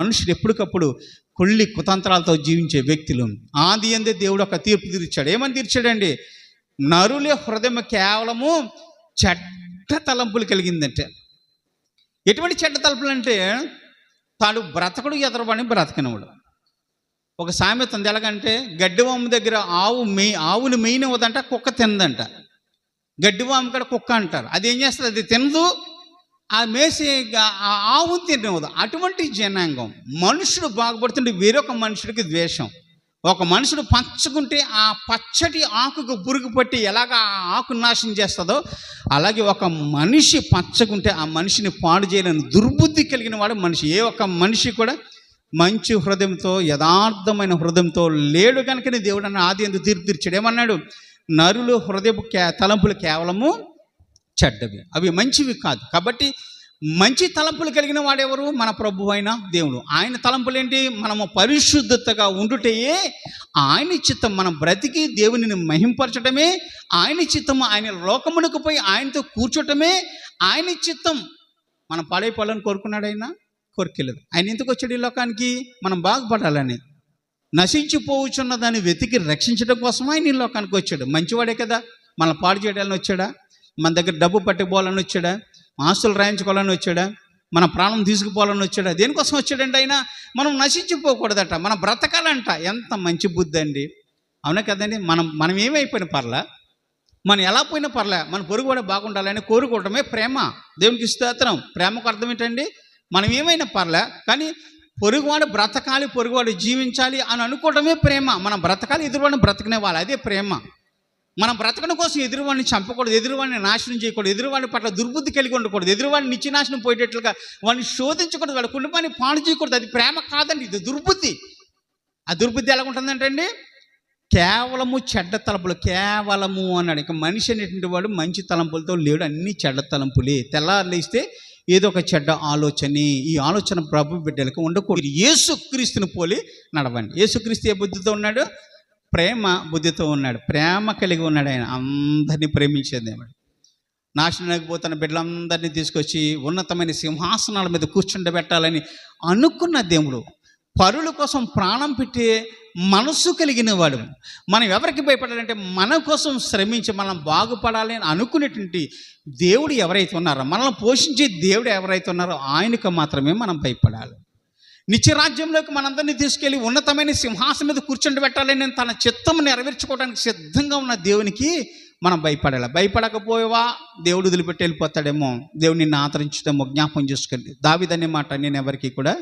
మనుషులు ఎప్పటికప్పుడు కొల్లి కుతంత్రాలతో జీవించే వ్యక్తులు. ఆది అందే దేవుడు ఒక తీర్పు తీర్చాడు. ఏమని తీర్చాడండి? నరుల హృదయం కేవలము చెడ్డ తలంపులు కలిగిందంటే. ఎటువంటి చెడ్డ తలుపులు అంటే తాడు బ్రతకడు ఎదరబడి బ్రతకనివాడు ఒక సామెత ఉంది ఎలాగంటే గడ్డివాము దగ్గర ఆవు మెయి ఆవుని మెయిన్ అవ్వదంట కుక్క తినదంట. గడ్డివాము కూడా కుక్క అంటారు. అది ఏం చేస్తుంది? అది తినదు ఆ మేసే ఆ ఆవు తినవదు అటువంటి జనాంగం మనుషుడు బాగుపడుతుంటే వేరొక మనుషుడికి ద్వేషం. ఒక మనుషుడు పంచుకుంటే ఆ పచ్చటి ఆకుకు పురుగు పట్టి ఎలాగ ఆ ఆకు నాశనం చేస్తుందో అలాగే ఒక మనిషి పచ్చకుంటే ఆ మనిషిని పాడు చేయలేని దుర్బుద్ధి కలిగిన వాడు మనిషి. ఏ ఒక్క మనిషి కూడా మంచి హృదయంతో యథార్థమైన హృదయంతో లేడు కనుకనే దేవుడు అన్న ఆది ఎందుకు తీర్పు తీర్చాడు. ఏమన్నాడు? నరులు హృదయపు కే తలంపులు కేవలము చెడ్డవి. అవి మంచివి కాదు. కాబట్టి మంచి తలంపులు కలిగిన వాడెవరు? మన ప్రభు అయిన దేవుడు. ఆయన తలంపులు ఏంటి మనము పరిశుద్ధతగా ఉండుటయే ఆయన చిత్తం. మనం బ్రతికి దేవునిని మహింపరచడమే ఆయన చిత్తం ఆయన లోకమునకు పోయి ఆయనతో కూర్చోటమే ఆయన చిత్తం. మనం పాడైపోవాలని కోరుకున్నాడు ఆయన? కోరికలేదు. ఆయన ఎందుకు వచ్చాడు ఈ లోకానికి? మనం బాగుపడాలని. నశించిపోవచ్చున్న దాన్ని వెతికి రక్షించడం కోసం ఆయన ఈ లోకానికి వచ్చాడు. మంచివాడే కదా? మన పాడు చేయడానికి వచ్చాడా? మన దగ్గర డబ్బు పట్టుకుపోవాలని వచ్చాడా? ఆస్తులు రాయించుకోవాలని వచ్చాడా? మన ప్రాణం తీసుకుపోవాలని వచ్చాడా? దేనికోసం వచ్చాడండి ఆయన? మనం నశించిపోకూడదట మనం బ్రతకాలంట. ఎంత మంచి బుద్ధి అండి. అవునా కదండి? మనం మనం ఏమైపోయిన పర్లా. మనం ఎలా పోయినా పర్లే. మన పొరుగు కూడా బాగుండాలని కోరుకోవడమే ప్రేమ. దేవునికి స్తోత్రం. ప్రేమకు అర్థం ఏంటండి? మనం ఏమైనా పర్లే కానీ పొరుగువాడు బ్రతకాలి పొరుగువాడు జీవించాలి అని అనుకోవడమే ప్రేమ. మనం బ్రతకాలి ఎదురువాడిని బ్రతకనే వాళ్ళు అదే ప్రేమ. మనం బ్రతకడం కోసం ఎదురువాడిని చంపకూడదు ఎదురువాడిని నాశనం చేయకూడదు ఎదురువాడి పట్ల దుర్బుద్ధి కలిగి ఉండకూడదు ఎదురువాడిని నిత్యనాశనం పోయేటట్లుగా వాడిని శోధించకూడదు వాళ్ళ కుటుంబాన్ని పాడు చేయకూడదు అది ప్రేమ కాదండి ఇది దుర్బుద్ధి. ఆ దుర్బుద్ధి ఎలా ఉంటుందంటే కేవలము చెడ్డ తలంపులు కేవలము అన్నాడు. ఇంకా మనిషి అనేటువంటి వాడు మంచి తలంపులతో లేడు అన్ని చెడ్డ తలంపులే. తెల్లారులేస్తే ఏదో ఒక చెడ్డ ఆలోచన. ఈ ఆలోచన ప్రభు బిడ్డలకు ఉండకూడదు. యేసుక్రీస్తుని పోలి నడవండి. యేసుక్రీస్తు ఏ బుద్ధితో ఉన్నాడు? ప్రేమ బుద్ధితో ఉన్నాడు. ప్రేమ కలిగి ఉన్నాడు ఆయన. అందరినీ ప్రేమించేది దేవుడు. నాశనం లేకపోతున్న బిడ్డలందరినీ తీసుకొచ్చి ఉన్నతమైన సింహాసనాల మీద కూర్చుండబెట్టాలని అనుకున్న దేవుడు పరుల కోసం ప్రాణం పెట్టే మనస్సు కలిగిన వాడు. మనం ఎవరికి భయపడాలంటే మన కోసం శ్రమించి మనం బాగుపడాలి అని అనుకునేటువంటి దేవుడు ఎవరైతే ఉన్నారో మనల్ని పోషించే దేవుడు ఎవరైతే ఉన్నారో ఆయనకు మాత్రమే మనం భయపడాలి. నిత్యరాజ్యంలోకి మనందరినీ తీసుకెళ్ళి ఉన్నతమైన సింహాసనం మీద కూర్చుండి పెట్టాలని నేను తన చిత్తం నెరవేర్చుకోవడానికి సిద్ధంగా ఉన్న దేవునికి మనం భయపడాలి. భయపడకపోయేవా? దేవుడు వదిలిపెట్టి వెళ్ళిపోతాడేమో. దేవుడు నిన్ను ఆదరించడమో జ్ఞాపం చేసుకోండి. దావిదనే మాట నేను ఎవరికి కూడా